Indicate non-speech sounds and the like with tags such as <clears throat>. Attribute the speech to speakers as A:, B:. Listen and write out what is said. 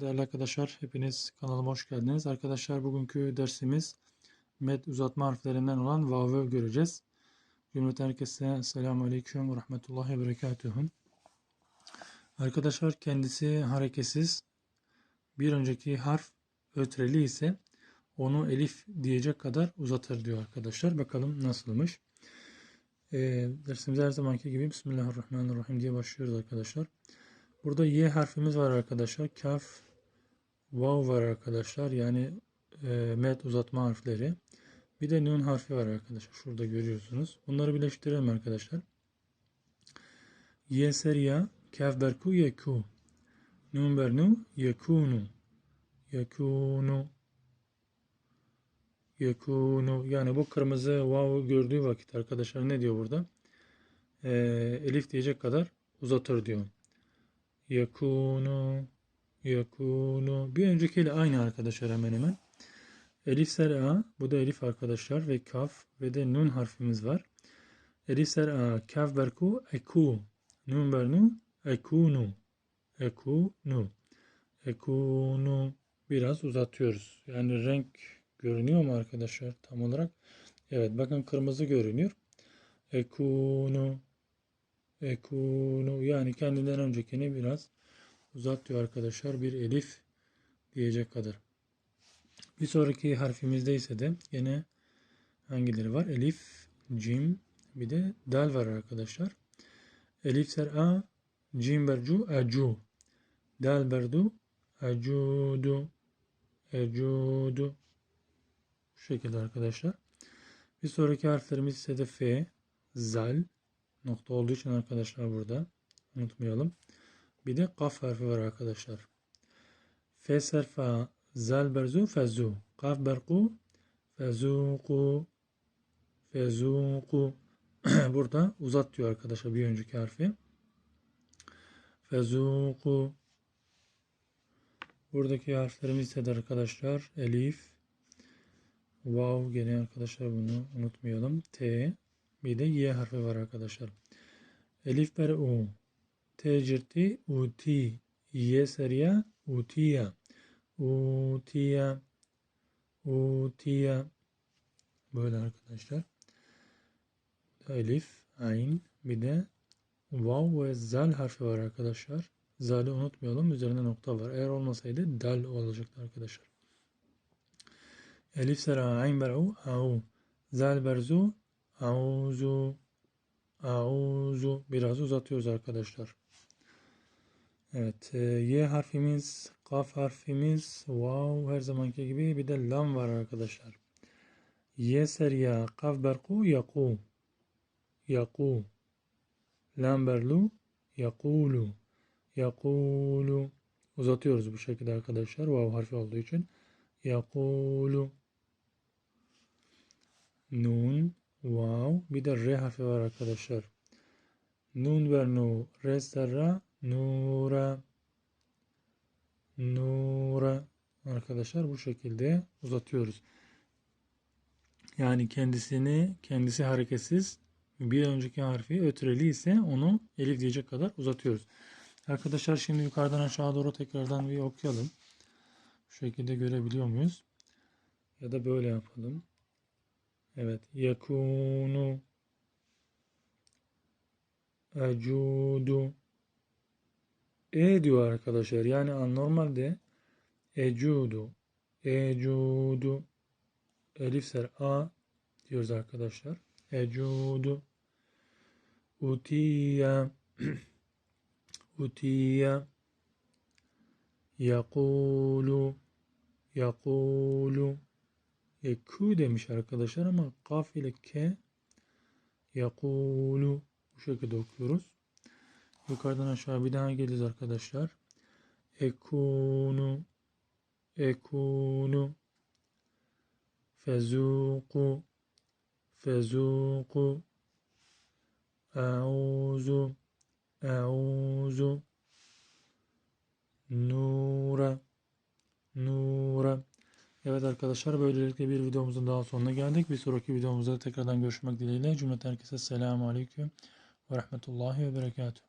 A: Değerli arkadaşlar, hepiniz kanalıma hoş geldiniz. Arkadaşlar bugünkü dersimiz med uzatma harflerinden olan vav'ı göreceğiz. Cümleten herkese selamun aleyküm ve rahmetullahi ve berekatuhu. Arkadaşlar kendisi hareketsiz. Bir önceki harf ötreli ise onu elif diyecek kadar uzatır diyor arkadaşlar. Bakalım nasılmış. E, dersimize her zamanki gibi Bismillahirrahmanirrahim diye başlıyoruz arkadaşlar. Burada Y harfimiz var arkadaşlar. Kaf, vav var arkadaşlar. Yani e, met uzatma harfleri. Bir de nun harfi var arkadaşlar. Şurada görüyorsunuz. Bunları birleştirelim arkadaşlar. Y seriya, kaf berku yeku. Nun bernu yekunu. Yekunu. Yekunu. Yani bu kırmızı vav gördüğü vakit arkadaşlar ne diyor burada? E, elif diyecek kadar uzatır diyor. Yakunu yakunu bir öncekiyle aynı arkadaşlar hemen hemen. Elif ser a bu da elif arkadaşlar ve kaf ve de nun harfimiz var. Elif ser a kaf berku eku nun bernu ekunu ekunu ekunu biraz uzatıyoruz. Yani renk görünüyor mu arkadaşlar tam olarak? Evet bakın kırmızı görünüyor. Ekunu ekunu yani kendinden öncekini biraz uzat diyor arkadaşlar. Bir elif diyecek kadar. Bir sonraki harfimizde ise de yine hangileri var? Elif, cim, bir de dal var arkadaşlar. Elif ser a, cim bercu, acu. Dal berdu, acudu, ecudu. Bu şekilde arkadaşlar. Bir sonraki harflerimiz ise de f, zal, nokta olduğu için arkadaşlar burada unutmayalım. Bir de kaf harfi var arkadaşlar. Fe serfa zal berzu fezu. Kaf berku fezuku fezuku. <clears throat> burada uzat diyor arkadaşlar bir önceki harfi. Fezuku. Buradaki harflerimiz de arkadaşlar elif, vav gene arkadaşlar bunu unutmayalım. T, bir de Y harfi var arkadaşlar. Elif ber U. T cirti uti. Y seriya utiya. Utiya. Utiya. Böyle arkadaşlar. Elif, ayn, bir de vav ve zal harfi var arkadaşlar. Zal'i unutmayalım. Üzerinde nokta var. Eğer olmasaydı dal olacaktı arkadaşlar. Elif sera ayn ber'u au. Zal berzu Auzu Auzu biraz uzatıyoruz arkadaşlar. Evet. E, y harfimiz, kaf harfimiz, vav her zamanki gibi bir de lam var arkadaşlar. Y seriya, kaf berku, yaku. Yaku. Lam berlu, yakulu. Yakulu. Uzatıyoruz bu şekilde arkadaşlar. Vav harfi olduğu için. Yakulu. Nun. Wow. Bir de R harfi var arkadaşlar. Nun ver nu. Re serra. Nura. Nura. Arkadaşlar bu şekilde uzatıyoruz. Yani kendisini kendisi hareketsiz bir önceki harfi ötreli ise onu elif diyecek kadar uzatıyoruz. Arkadaşlar şimdi yukarıdan aşağı doğru tekrardan bir okuyalım. Bu şekilde görebiliyor muyuz? Ya da böyle yapalım. Evet. Yakunu Ecudu E diyor arkadaşlar. Yani normalde Ecudu Ecudu Elif ser A diyoruz arkadaşlar. Ecudu Utiya <clears throat> Utiya Yakulu Yakulu Yeku demiş arkadaşlar ama kaf ile ke yakulu bu şekilde okuyoruz. Yukarıdan aşağı bir daha geliriz arkadaşlar. Ekunu ekunu. Fezuku fezuku. Auzu Auzu Nura Nura Evet arkadaşlar böylelikle bir videomuzun daha sonuna geldik. Bir sonraki videomuzda tekrardan görüşmek dileğiyle. Cümleten herkese selamun aleyküm ve rahmetullahi ve berekatuhu.